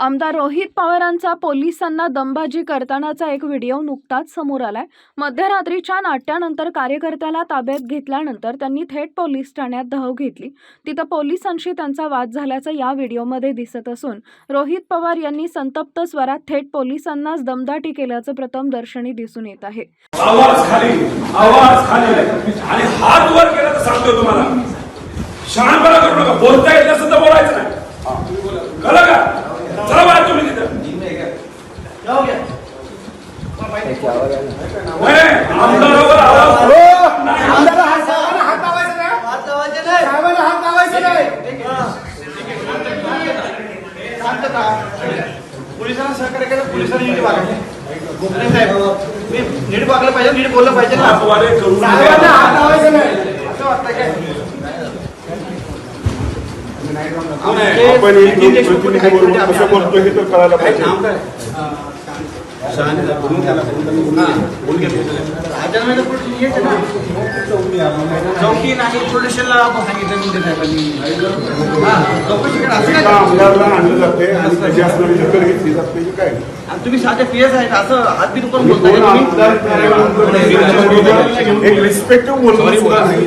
आमदार रोहित पवारांचा पोलिसांना दमबाजी करतानाचा एक व्हिडिओ नुकताच समोर आलाय. मध्यरात्रीच्या नाट्यानंतर कार्यकर्त्याला ताब्यात घेतल्यानंतर त्यांनी थेट पोलीस ठाण्यात धाव घेतली. तिथं पोलिसांशी त्यांचा वाद झाल्याचं या व्हिडिओमध्ये दिसत असून रोहित पवार यांनी संतप्त स्वरात थेट पोलिसांनाच दमदाटी केल्याचं प्रथम दर्शनी दिसून येत आहे. आवाज खाली आवाज खाली. आणि हात वर केला तर सांगतो तुम्हाला. शहाणपणा करू नका. बोलता येत नसेल तर बोलायचं नाही. कळलं का चला बाहेर तुम्ही तिथं नाही, आमदारावर आवाज आमदार हा साहेबांना हात लावायचा नाही. साहेबांना हात लावायचा नाही. शांतता. पोलिसांना सहकार्य केलं पोलिसांनी नीट वागायचं साहेब मी नीट वागलं पाहिजे नीट बोललं पाहिजे ना साहेबांना हात नाही असं वाटतं काय आपण बोलतो हे तर कळायला पाहिजे. राजकारणाला पुढे यायचं ना. चौकी नाही पोलीस स्टेशनला सांगितलं मुंडे साहेबांनी हा, आमदारला आणलं जाते आणि त्याची असणारी दखल घेतली जाते. की काय? आणि तुम्ही साधे पीएस आहेत असं हात बी दुकान तुम्ही? बोलताय एक रिस्पेक्टिव्ह बोलणं सुद्धा नाही.